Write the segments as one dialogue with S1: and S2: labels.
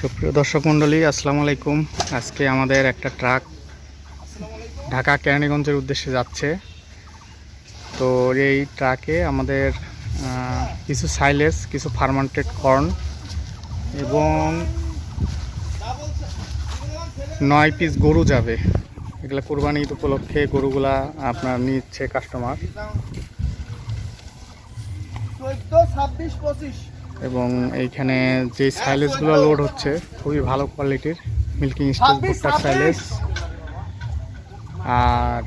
S1: সুপ্রিয় দর্শক মণ্ডলী, আসসালামু আলাইকুম। আজকে আমাদের একটা ট্রাক ঢাকা কেরানীগঞ্জের উদ্দেশ্যে যাচ্ছে। তো এই ট্রাকে আমাদের কিছু সাইলেস কিছু ফার্মান্টেড কর্ন এবং নয় পিস গরু যাবে। এগুলো কোরবানি ঈদ উপলক্ষে গরুগুলা আপনার নিচ্ছে কাস্টমার
S2: ছাব্বিশ, পঁচিশ।
S1: এবং এইখানে যে সাইলেসগুলো লোড হচ্ছে খুবই ভালো কোয়ালিটির মিল্কিং স্টিল ভুট্টার সাইলেস আর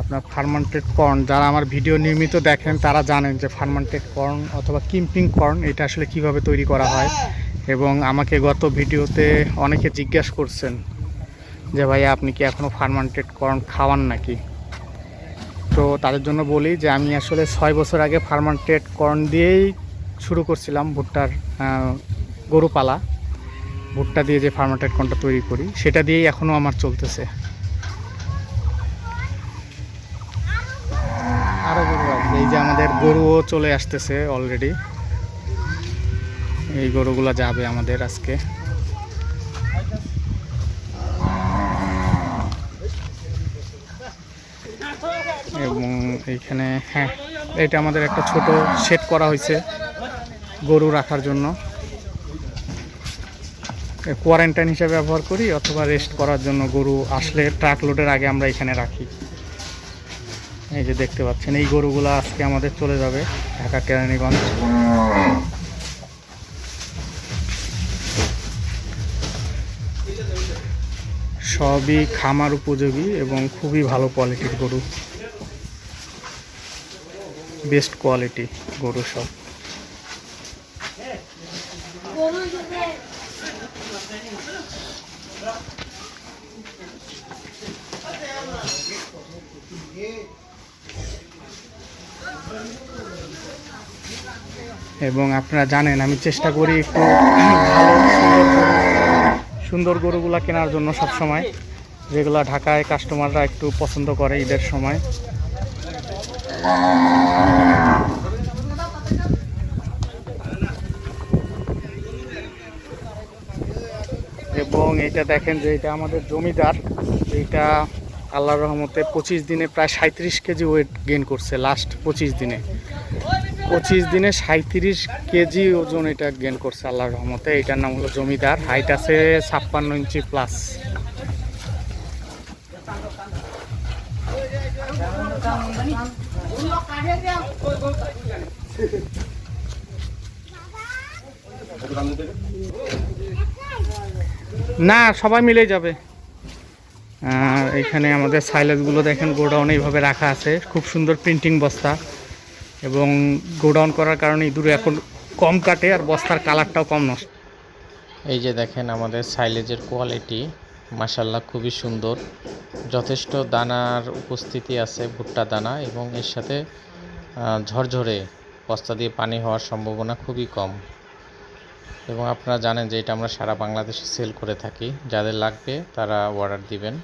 S1: আপনার ফার্মান্টেড কর্ন যারা আমার ভিডিও নিয়মিত দেখেন তারা জানেন যে ফার্মান্টেড কর্ন অথবা কিম্পিং কর্ন এটা আসলে কীভাবে তৈরি করা হয়। এবং আমাকে গত ভিডিওতে অনেকে জিজ্ঞাসা করছেন যে ভাই আপনি কি এখনও ফার্মান্টেড কর্ন খাওয়ান নাকি? তো তাদের জন্য বলি যে আমি আসলে ছয় বছর আগে ফার্মান্টেড কর্ন দিয়েই শুরু করছিলাম ভুট্টার আহ, গরু পালা। ভুট্টা দিয়ে যে ফার্মাটেড কর্নটা তৈরি করি সেটা দিয়েই এখনও আমার চলতেছে। আরও গরু আছে এই যে আমাদের গরুও চলে আসতেছে অলরেডি এই গরুগুলা যাবে আমাদের আজকে। এবং এইখানে হ্যাঁ এটা আমাদের একটা ছোট সেট করা হয়েছে। গরু রাখার জন্য। কোয়ারেন্টাইন হিসাবে ব্যবহার করি অথবা রেস্ট করার জন্য গরু আসলে ট্রাক লোডের আগে আমরা এখানে রাখি। এই যে দেখতে পাচ্ছেন, এই গরুগুলো আজকে আমাদের চলে যাবে ঢাকা কেরানীগঞ্জ। সবই খামার উপযোগী এবং খুবই ভালো কোয়ালিটির গরু। বেস্ট কোয়ালিটি গরু সব। এবং আপনারা জানেন, আমি চেষ্টা করি একটু সুন্দর গরু- সুন্দর গরুগুলা কেনার জন্য সব সময় যেগুলো ঢাকায় কাস্টমাররা একটু পছন্দ করে ঈদের সময়। এটা দেখেন যে এটা আমাদের জমিদার এইটা আল্লাহর রহমতে পঁচিশ দিনে প্রায় সাঁত্রিশ কেজি ওয়েট গেন করছে লাস্ট পঁচিশ দিনে। পঁচিশ দিনে সাঁত্রিশ কেজি ওজন এটা গেন করছে আল্লাহর রহমতে। এটার নাম হলো জমিদার। হাইট আছে ছাপ্পান্ন ইঞ্চি প্লাস না, সবাই মিলেই যাবে। আর এখানে আমাদের সাইলেজগুলো দেখেন, গোডাউন এইভাবে রাখা আছে। খুব সুন্দর প্রিন্টিং বস্তা। এবং গোডাউন করার কারণে ইঁদুরে এখন কম কাটে আর বস্তার কালারটাও কম নষ্ট। এই যে দেখেন আমাদের সাইলেজের কোয়ালিটি মাসাল্লাহ খুবই সুন্দর। যথেষ্ট দানার উপস্থিতি আছে, ভুট্টা দানা, এবং এর সাথে ঝরঝরে বস্তা দিয়ে পানি হওয়ার সম্ভাবনা খুবই কম। এবং আপনারা জানেন যে এটা আমরা সারা বাংলাদেশে সেল করে থাকি। যাদের লাগবে তারা অর্ডার দিবেন।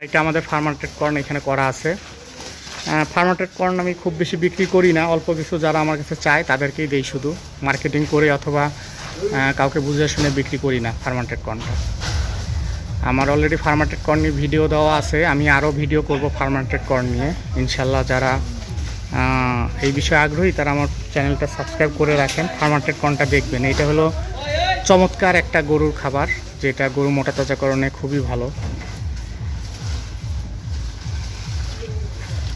S1: এটা আমাদের ফার্মার্টেড কর্ন এখানে করা আছে। ফার্মার্টেড কর্ন আমি খুব বেশি বিক্রি করি না, অল্প কিছু যারা আমার কাছে চায় তাদেরকেই দেই শুধু। মার্কেটিং করে অথবা কাউকে বুঝে শুনে বিক্রি করি না ফার্মার্টেড কর্নটা আমার অলরেডি ফার্মার্টেড কর্ন নিয়ে ভিডিও দেওয়া আছে। আমি আরও ভিডিও করব ফার্মার্টেড কর্ন নিয়ে। ইনশাল্লাহ যারা এই বিষয়ে আগ্রহী, তারা আমার চ্যানেলটা সাবস্ক্রাইব করে রাখেন ফার্মার্টেড কনটা দেখবেন। এটা হলো চমৎকার একটা গরুর খাবার, যেটা গরু মোটা তাজাকরণে খুবই ভালো।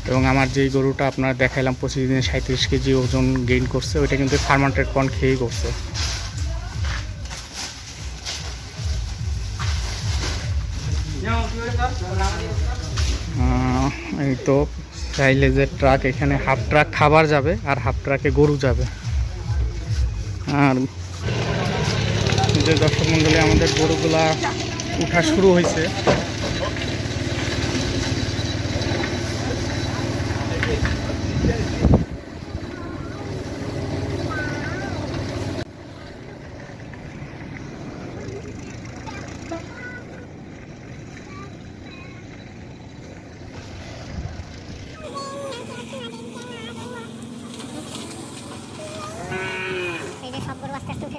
S1: এবং আমার যেই গরুটা আপনার দেখাইলাম, পঁচিশ দিনে সাঁত্রিশ কেজি ওজন গেইন করছে, ওইটা কিন্তু ফার্মান্টেড কর্ন খেয়েই করছে। এই তো সাইলেজের ট্রাক এখানে হাফ ট্রাক খাবার যাবে আর হাফ ট্রাকে গরু যাবে। আর যে দর্শক মণ্ডলী আমাদের গরুগুলা উঠা শুরু হয়েছে।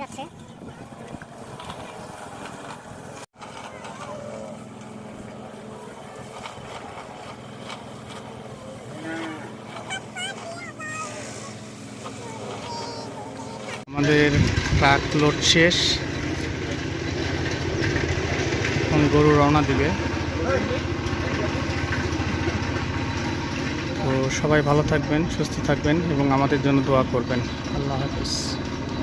S3: যাচ্ছে
S1: আমাদের ট্রাক লোড শেষ। এখন গরু রওনা দিবে। তো সবাই ভালো থাকবেন, সুস্থ থাকবেন এবং আমাদের জন্য দোয়া করবেন। আল্লাহ হাফিজ।